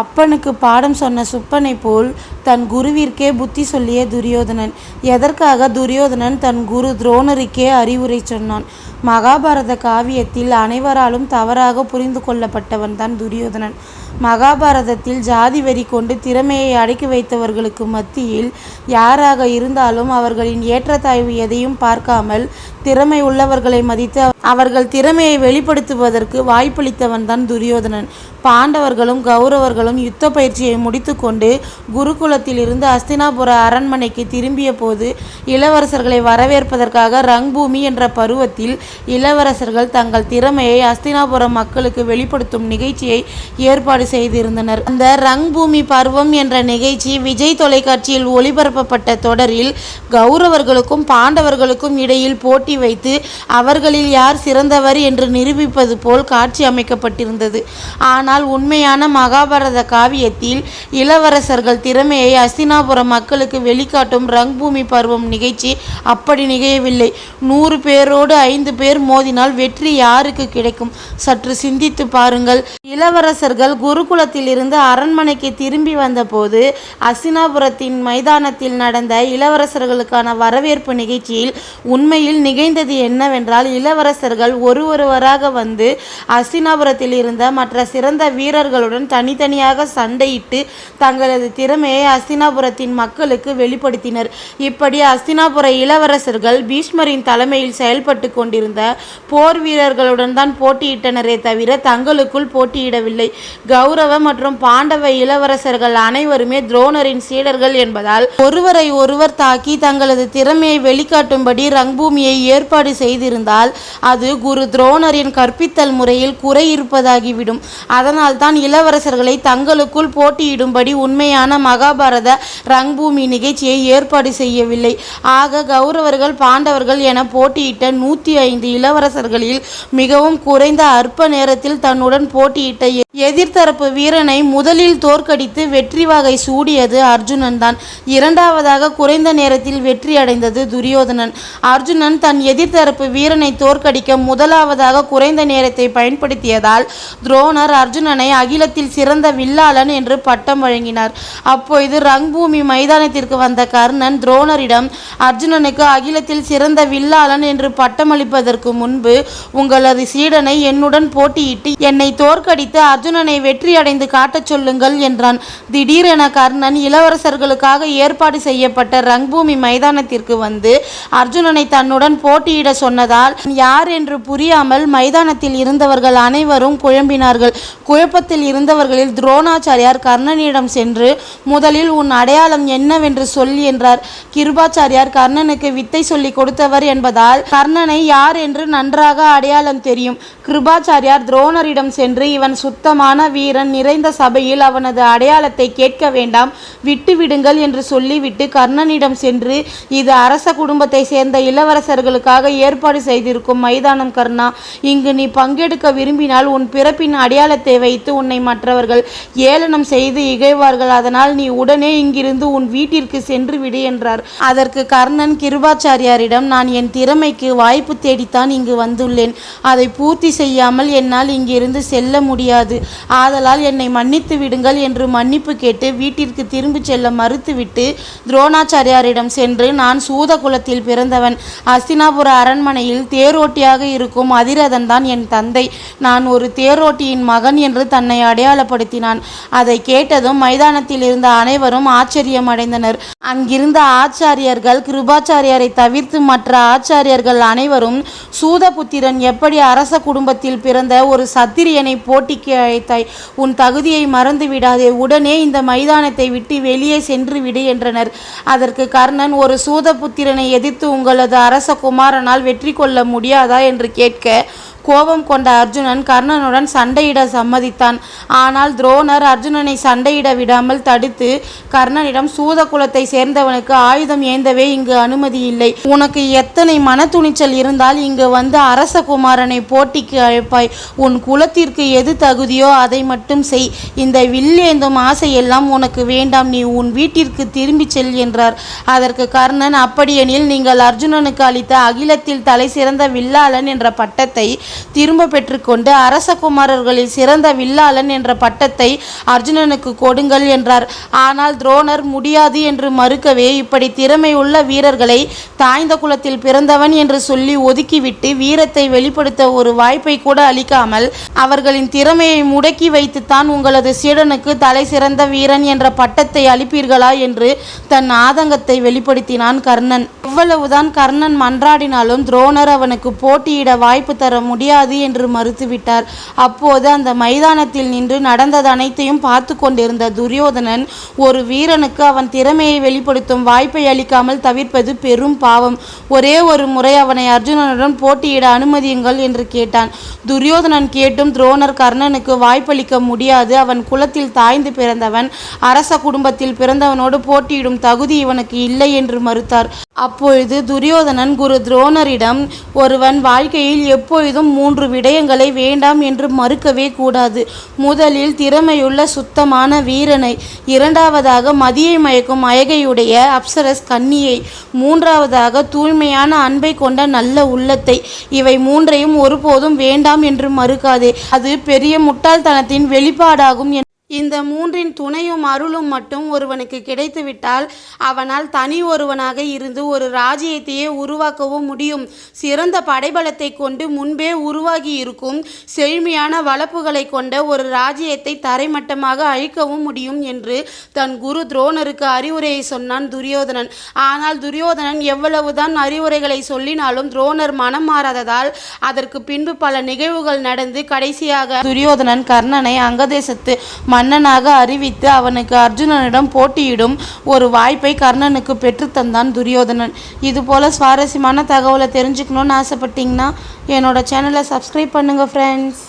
அப்பனுக்கு பாடம் சொன்ன சுப்பனைப் போல் தன் குருவிற்கே புத்தி சொல்லிய துரியோதனன். எதற்காக துரியோதனன் தன் குரு துரோணருக்கே அறிவுரை சொன்னான்? மகாபாரத காவியத்தில் அனைவராலும் தவறாக புரிந்து கொள்ளப்பட்டவன் தான் துரியோதனன். மகாபாரதத்தில் ஜாதி வெறி கொண்டு திறமையை அடக்கி வைத்தவர்களுக்கு மத்தியில் யாராக இருந்தாலும் அவர்களின் ஏற்றத்தாழ்வு எதையும் பார்க்காமல் திறமை உள்ளவர்களை மதித்து அவர்கள் திறமையை வெளிப்படுத்துவதற்கு வாய்ப்பளித்தவன் தான் துரியோதனன். பாண்டவர்களும் கௌரவர்களும் யுத்த பயிற்சியை முடித்துக்கொண்டு குருகுலத்திலிருந்து அஸ்தினாபுர அரண்மனைக்கு திரும்பிய போது இளவரசர்களை வரவேற்பதற்காக ரங்பூமி என்ற பருவத்தில் இளவரசர்கள் தங்கள் திறமையை அஸ்தினாபுர மக்களுக்கு வெளிப்படுத்தும் நிகழ்ச்சியை ஏற்பாடு செய்திருந்தனர். அந்த ரங்பூமி பருவம் என்ற நிகழ்ச்சி விஜய் தொலைக்காட்சியில் ஒளிபரப்பப்பட்ட தொடரில் கௌரவர்களுக்கும் பாண்டவர்களுக்கும் இடையில் போட்டி வைத்து அவர்களில் யார் சிறந்தவர் என்று நிரூபிப்பது போல் காட்சி அமைக்கப்பட்டிருந்தது. ஆனால் உண்மையான மகாபாரத காவியத்தில் இளவரசர்கள் திறமையை அஸ்தினாபுரம் மக்களுக்கு வெளிக்காட்டும் ரங்பூமி பருவம் நிகழ்ச்சி அப்படி நிகழவில்லை. நூறு பேரோடு ஐந்து பேர் மோதினால் வெற்றி யாருக்கு கிடைக்கும்? சற்று சிந்தித்து பாருங்கள். இளவரசர்கள் குருகுலத்திலிருந்து அரண்மனைக்கு திரும்பி வந்தபோது அஸ்தினாபுரத்தின் மைதானத்தில் நடந்த இளவரசர்களுக்கான வரவேற்பு நிகழ்ச்சியில் உண்மையில் நிகழ்ந்தது என்னவென்றால் இளவரசர்கள் ஒரு ஒருவராக வந்து அஸ்தினாபுரத்தில் இருந்த மற்ற சிறந்த வீரர்களுடன் தனித்தனி தனித்தனியாக சண்டையிட்டு தங்களது திறமையை அஸ்தினாபுரத்தின் மக்களுக்கு வெளிப்படுத்தினர். இப்படி அஸ்தினாபுர இளவரசர்கள் பீஷ்மரின் தலைமையில் செயல்பட்டு கொண்டிருந்த போர் வீரர்களுடன் தான் போட்டியிட்டனரே தவிர தங்களுக்குள் போட்டியிடவில்லை. கௌரவ மற்றும் பாண்டவ இளவரசர்கள் அனைவருமே துரோணரின் சீடர்கள் என்பதால் ஒருவரை ஒருவர் தாக்கி தங்களது திறமையை வெளிக்காட்டும்படி ரங்பூமியை ஏற்பாடு செய்திருந்தால் அது குரு துரோணரின் கற்பித்தல் முறையில் குறை இருப்பதாகிவிடும் அதனால் தான் இளவரசர்களை தங்களுக்குள் போட்டியிடும்படி உண்மையான மகாபாரத ரங்பூமி நிகழ்ச்சியை ஏற்பாடு செய்யவில்லை. ஆக கௌரவர்கள் பாண்டவர்கள் என போட்டியிட்ட நூற்றி ஐந்து இளவரசர்களில் மிகவும் குறைந்த அற்ப நேரத்தில் தன்னுடன் போட்டியிட்ட எதிர்த்தரப்பு வீரனை முதலில் தோற்கடித்து வெற்றி வகை சூடியது அர்ஜுனன் தான். இரண்டாவதாக குறைந்த நேரத்தில் வெற்றி அடைந்தது துரியோதனன். அர்ஜுனன் தன் எதிர்த்தரப்பு வீரனை தோற்கடிக்க முதலாவதாக குறைந்த நேரத்தை பயன்படுத்தியதால் துரோணர் அர்ஜுனனை அகிலத்தில் சிறந்த வில்லாளன் என்று பட்டம் வழங்கினார். அப்பொழுது ரங்பூமி மைதானத்திற்கு வந்த கர்ணன் துரோணரிடம் அர்ஜுனனுக்கு அகிலத்தில் சிறந்த வில்லாளன் என்று பட்டமளிப்பதற்கு முன்பு உங்களது சீடனை என்னுடன் போட்டியிட்டு என்னை தோற்கடித்து அர்ஜுனனை வெற்றியடைந்து காட்டச் சொல்லுங்கள் என்றான். திடீரென கர்ணன் இளவரசர்களுக்காக ஏற்பாடு செய்யப்பட்ட ரங்பூமி மைதானத்திற்கு வந்து அர்ஜுனனை தன்னுடன் போட்டியிட சொன்னதால் யார் என்று புரியாமல் மைதானத்தில் இருந்தவர்கள் அனைவரும் குழம்பினார்கள். குழப்பத்தில் இருந்தவர்களில் துரோணாச்சாரியார் கர்ணனிடம் சென்று முதலில் உன் அடையாளம் என்னவென்று சொல் என்றார். கிருபாச்சாரியார் கர்ணனுக்கு வித்தை சொல்லி கொடுத்தவர் என்பதால் கர்ணனை யார் என்று நன்றாக அடையாளம் தெரியும் கிருபாச்சாரியார் துரோணரிடம் சென்று இவன் சுத்தமான வீரன். நிறைந்த சபையில் அவனது அடையாளத்தை கேட்க வேண்டாம். விட்டுவிடுங்கள் என்று சொல்லிவிட்டு கர்ணனிடம் சென்று இது அரச குடும்பத்தை சேர்ந்த இளவரசர்களுக்காக ஏற்பாடு செய்திருக்கும் மைதானம் கர்ணா. இங்கு நீ பங்கெடுக்க விரும்பினால் உன் பிறப்பின் அடையாளத்தை வைத்து உன்னை மற்றவர்கள் ஏளனம் செய்து இகழ்வார்கள் அதனால் நீ உடனே இங்கிருந்து உன் வீட்டிற்கு சென்று விடு என்றார். அதற்கு கர்ணன் கிருபாச்சாரியாரிடம் நான் என் திறமைக்கு வாய்ப்பு தேடித்தான் இங்கு வந்துள்ளேன். அதை பூர்த்தி செய்யாமல் என்னால் இங்கிருந்து செல்ல முடியாது. ஆதலால் என்னை மன்னித்து விடுங்கள் என்று மன்னிப்பு கேட்டு வீட்டிற்கு திரும்பிச் செல்ல மறுத்துவிட்டு துரோணாச்சாரியாரிடம் சென்று நான் சூத குலத்தில் பிறந்தவன். அஸ்தினாபுர அரண்மனையில் தேரோட்டியாக இருக்கும் அதிரதன் தான் என் தந்தை. நான் ஒரு தேரோட்டியின் மகன் என்று தன்னை பேசினான் அதை கேட்டதும் மைதானத்தில் இருந்த அனைவரும் ஆச்சரியம் அடைந்தனர் அங்கிருந்த ஆச்சாரியர்கள் கிருபாச்சாரியாரை தவிர்த்து மற்ற ஆச்சாரியர்கள் அனைவரும் சூதபுத்திரன் எப்படி அரச குடும்பத்தில் பிறந்த ஒரு சத்திரியனை போட்டிக்கு அழைத்தாய்? உன் தகுதியை மறந்து விடாதே. உடனே இந்த மைதானத்தை விட்டு வெளியே சென்று விடு என்றனர். அதற்கு கர்ணன் ஒரு சூதபுத்திரனை எதிர்த்து உங்களது அரச குமாரனால் வெற்றி கொள்ள முடியாதா? என்று கேட்க கோபம் கொண்ட அர்ஜுனன் கர்ணனுடன் சண்டையிட சம்மதித்தான். ஆனால் துரோணர் அர்ஜுனனை சண்டையிட விடாமல் தடுத்து கர்ணனிடம் சூத குலத்தை சேர்ந்தவனுக்கு ஆயுதம் ஏந்தவே இங்கு அனுமதி இல்லை. உனக்கு எத்தனை மன துணிச்சல் இருந்தால் இங்கு வந்து அரச குமாரனை போட்டிக்கு அழைப்பாய். உன் குலத்திற்கு எது தகுதியோ அதை மட்டும் செய். இந்த வில்லேந்தும் ஆசையெல்லாம் உனக்கு வேண்டாம். நீ உன் வீட்டிற்கு திரும்பிச் செல் என்றார். அதற்கு கர்ணன் அப்படியெனில் நீங்கள் அர்ஜுனனுக்கு அளித்த அகிலத்தில் தலை சிறந்த வில்லாளன் என்ற பட்டத்தை திரும்ப பெற்றுக்கொண்டு அரசகுமாரர்களில் சிறந்த வில்லாளன் என்ற பட்டத்தை அர்ஜுனனுக்கு கொடுங்கள் என்றார். ஆனால் துரோணர் முடியாது என்று மறுக்கவே இப்படி திறமை உள்ள வீரர்களை தாய்ந்த குலத்தில் பிறந்தவன் என்று சொல்லி ஒதுக்கிவிட்டு வீரத்தை வெளிப்படுத்த ஒரு வாய்ப்பை கூட அளிக்காமல் அவர்களின் திறமையை முடக்கி வைத்துத்தான் உங்களது சீடனுக்கு தலை சிறந்த வீரன் என்ற பட்டத்தை அளிப்பீர்களா என்று தன் ஆதங்கத்தை வெளிப்படுத்தினான் கர்ணன். எவ்வளவுதான் கர்ணன் மன்றாடினாலும் துரோணர் அவனுக்கு போட்டியிட வாய்ப்பு தர முடியாது என்று மறுத்துவிட்டார். அப்போது அந்த மைதானத்தில் நின்று நடந்தது அனைத்தையும் பார்த்து கொண்டிருந்த துரியோதனன் ஒரு வீரனுக்கு அவன் திறமையை வெளிப்படுத்தும் வாய்ப்பை அளிக்காமல் தவிர்ப்பது பெரும் பாவம். ஒரே ஒரு முறை அவனை அர்ஜுனனுடன் போட்டியிட அனுமதியுங்கள் என்று கேட்டான். துரியோதனன் கேட்டும் துரோணர் கர்ணனுக்கு வாய்ப்பளிக்க முடியாது. அவன் குலத்தில் தாய்ந்து பிறந்தவன் அரச குடும்பத்தில் பிறந்தவனோடு போட்டியிடும் தகுதி இவனுக்கு இல்லை என்று மறுத்தார். அப்பொழுது துரியோதனன் குரு துரோணரிடம் ஒருவன் வாழ்க்கையில் எப்பொழுதும் மூன்று விடயங்களை வேண்டாம் என்று மறுக்கவே கூடாது. முதலில் திறமையுள்ள சுத்தமான வீரனை இரண்டாவதாக மதியை மயக்கும் அயகையுடைய அப்சரஸ் கன்னியை மூன்றாவதாக தூய்மையான அன்பை கொண்ட நல்ல உள்ளத்தை இவை மூன்றையும் ஒருபோதும் வேண்டாம் என்று மறுக்காதே. அது பெரிய முட்டாள்தனத்தின் வெளிப்பாடாகும் என் இந்த மூன்றின் துணையும் அருளும் மட்டும் ஒருவனுக்கு கிடைத்துவிட்டால் அவனால் தனி ஒருவனாக இருந்து ஒரு ராஜ்யத்தையே உருவாக்கவும் முடியும். சிறந்த படைபலத்தை கொண்டு முன்பே உருவாகி இருக்கும் செழுமையான வளப்புகளை கொண்ட ஒரு ராஜ்யத்தை தரைமட்டமாக அழிக்கவும் முடியும் என்று தன் குரு துரோணருக்கு அறிவுரையை சொன்னான் துரியோதனன். ஆனால் துரியோதனன் எவ்வளவுதான் அறிவுரைகளை சொல்லினாலும் துரோணர் மனம் மாறாததால் அதற்கு பின்பு பல நிகழ்வுகள் நடந்து கடைசியாக துரியோதனன் கர்ணனை அங்கதேசத்து மன்னனாக அறிவித்து அவனுக்கு அர்ஜுனனிடம் போட்டியிடும் ஒரு வாய்ப்பை கர்ணனுக்கு பெற்றுத்தந்தான் துரியோதனன். இதுபோல் சுவாரஸ்யமான தகவலை தெரிஞ்சுக்கணும்னு ஆசைப்பட்டீங்கன்னா என்னோட சேனலை சப்ஸ்கிரைப் பண்ணுங்கள் ஃப்ரெண்ட்ஸ்